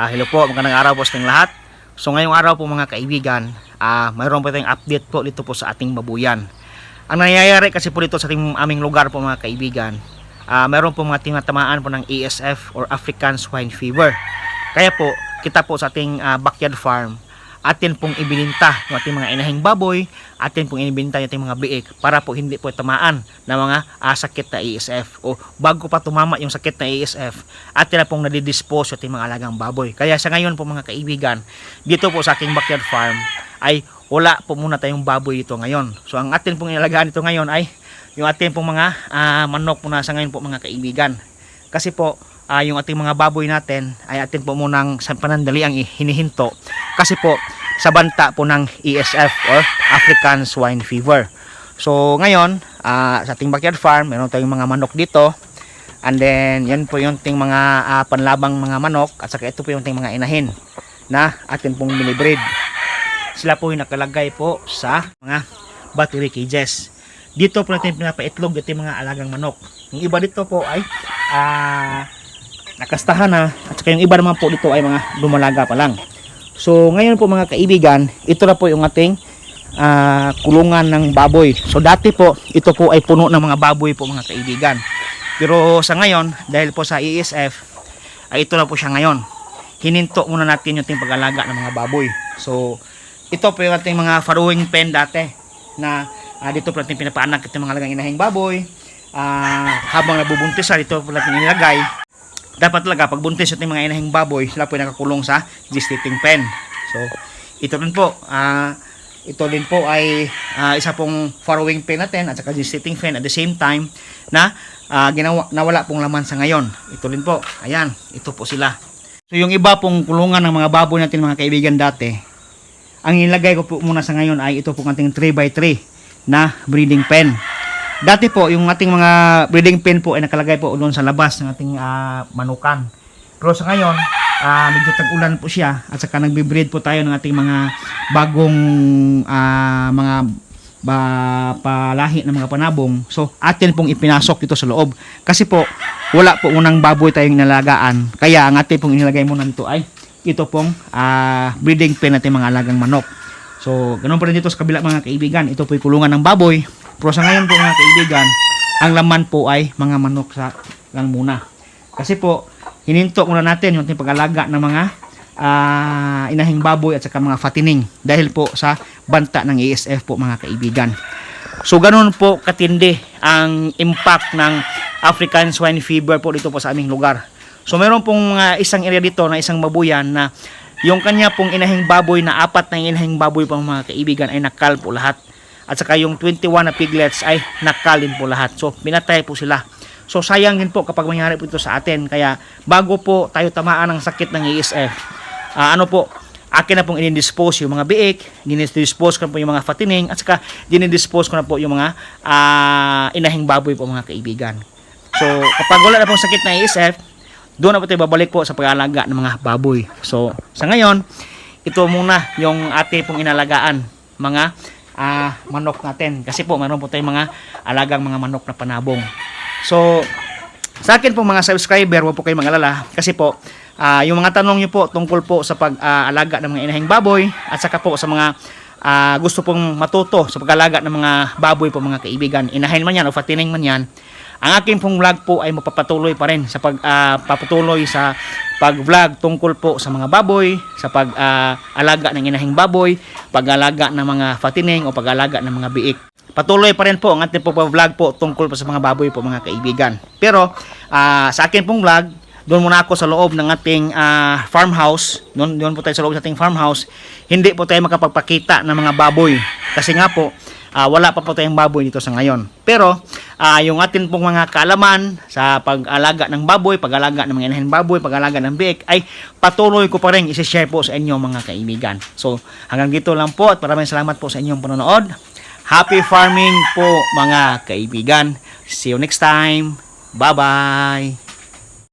Ah, hello po, magandang araw po sa ating lahat. So ngayong araw po mga kaibigan, ah, mayroon po tayong update po dito po sa ating babuyan. Ang nangyayari kasi po dito sa ating aming lugar po mga kaibigan, ah, mayroon po mga tinatamaan po ng ASF or African Swine Fever. Kaya po, kita po sa ating ah, backyard farm, atin pong ibininta yung ating mga inahing baboy, atin pong ibininta yung ating mga biik para po hindi po tamaan ng mga ah, sakit na ASF o bago pa tumama yung sakit na ASF, atin na pong nadidispose ating mga alagang baboy. Kaya sa ngayon po mga kaibigan, dito po sa aking backyard farm ay wala po muna tayong baboy ito ngayon. So ang atin pong ilalagaan ito ngayon ay yung atin pong mga ah, manok muna sa ngayon po mga kaibigan. Kasi po ah, yung ating mga baboy natin ay atin po munang sa panandali ang hinihinto kasi po sa banta po ng ESF or African Swine Fever. So ngayon, ah, sa ating backyard farm, meron tayong mga manok dito. And then, yan po yung ating mga ah, panlabang mga manok at saka ito po yung ating mga inahin na atin pong minibreed. Sila po yung nakalagay po sa mga battery cages. Dito po natin pinapaitlog ito yung mga alagang manok. Yung iba dito po ay ah, nakastahan na at saka yung iba naman po dito ay mga lumalaga pa lang. So ngayon po mga kaibigan, ito na po yung ating ah, kulungan ng baboy. So dati po, ito po ay puno ng mga baboy po mga kaibigan. Pero sa ngayon, dahil po sa ESF, ay ito na po siya ngayon. Hininto muna natin yung ating pag-alaga ng mga baboy. So ito po yung ating mga farrowing pen dati na ah, dito po natin pinapaanak itong mga alagang inahing baboy. Ah, habang nabubuntis dito po natin inilagay dapat talaga pag buntis yung mga inahing baboy sila po nakakulong sa gestating pen. So ito rin po ah, ito din po ay ah, isa pong farrowing pen natin at saka gestating pen at the same time na ah, ginawa, nawala pong laman sa ngayon. Ito rin po ayan ito po sila. So yung iba pong kulungan ng mga baboy natin mga kaibigan dati ang nilagay ko po muna sa ngayon ay ito pong ating 3x3 na breeding pen Dati po, yung ating mga breeding pen po ay nakalagay po doon sa labas ng ating ah, manukan. Pero sa ngayon, ah, medyo tag-ulan po siya at saka nagbe-breed po tayo ng ating mga bagong ah, mga ba, palahi ng mga panabong. So, atin pong ipinasok dito sa loob. Kasi po, wala po unang baboy tayong nalagaan. Kaya ang atin pong inilagay muna nito ay ito pong ah, breeding pen natin mga alagang manok. So, ganun pa rin dito sa kabila mga kaibigan. Ito po yung kulungan ng baboy. Pero sa ngayon po mga kaibigan, ang laman po ay mga manok sa lang muna. Kasi po, hininto muna natin yung ating pag-alaga ng mga ah, inahing baboy at saka mga fatining dahil po sa banta ng ASF po mga kaibigan. So ganun po katindi ang impact ng African swine fever po dito po sa aming lugar. So meron pong ah, isang area dito na isang babuyan na yung kanya pong inahing baboy na apat na inahing baboy po mga kaibigan ay nakal po lahat. At saka yung 21 na piglets ay nakalin po lahat. So pinatay po sila. So sayang din po kapag mangyari po ito sa atin. Kaya bago po tayo tamaan ng sakit ng ESF, ah, ano po, akin na pong i-dispose yung mga biik, dinidispose ko na po yung mga fatining, at saka dinidispose ko na po yung mga ah, inahing baboy po mga kaibigan. So kapag wala na pong sakit ng ESF, doon na po tayo babalik po sa pag-alaga ng mga baboy. So sa ngayon, ito muna yung ating pong inalagaan mga ah, manok natin. Kasi po, meron po tayong mga alagang mga manok na panabong. So, sa akin po mga subscriber, huwag po kayo mag-alala. Kasi po, ah, yung mga tanong nyo po tungkol po sa pag-alaga ng mga inahing baboy at saka po sa mga ah, gusto pong matuto sa pag-alaga ng mga baboy po mga kaibigan. Inahin man yan o fatining man yan. Ang aking pong vlog po ay mapapatuloy pa rin sa pagpapatuloy sa pag-vlog tungkol po sa mga baboy, sa pag-alaga ng inahing baboy, pag-alaga ng mga fatining o pag-alaga ng mga biik. Patuloy pa rin po ang ating pong vlog po tungkol po sa mga baboy po mga kaibigan. Pero ah, sa akin pong vlog, doon muna ako sa loob ng ating ah, farmhouse. Doon, doon po tayo sa loob ng ating farmhouse. Hindi po tayo makapagpakita ng mga baboy. Kasi nga po, ah, wala pa po tayong baboy dito sa ngayon. Pero, ah, yung atin pong mga kaalaman sa pag-alaga ng baboy, pag-alaga ng mga inahin baboy, pag-alaga ng biik, ay patuloy ko pa rin isi-share po sa inyo mga kaibigan. So, hanggang dito lang po at maraming salamat po sa inyong panonood. Happy farming po mga kaibigan. See you next time. Bye-bye.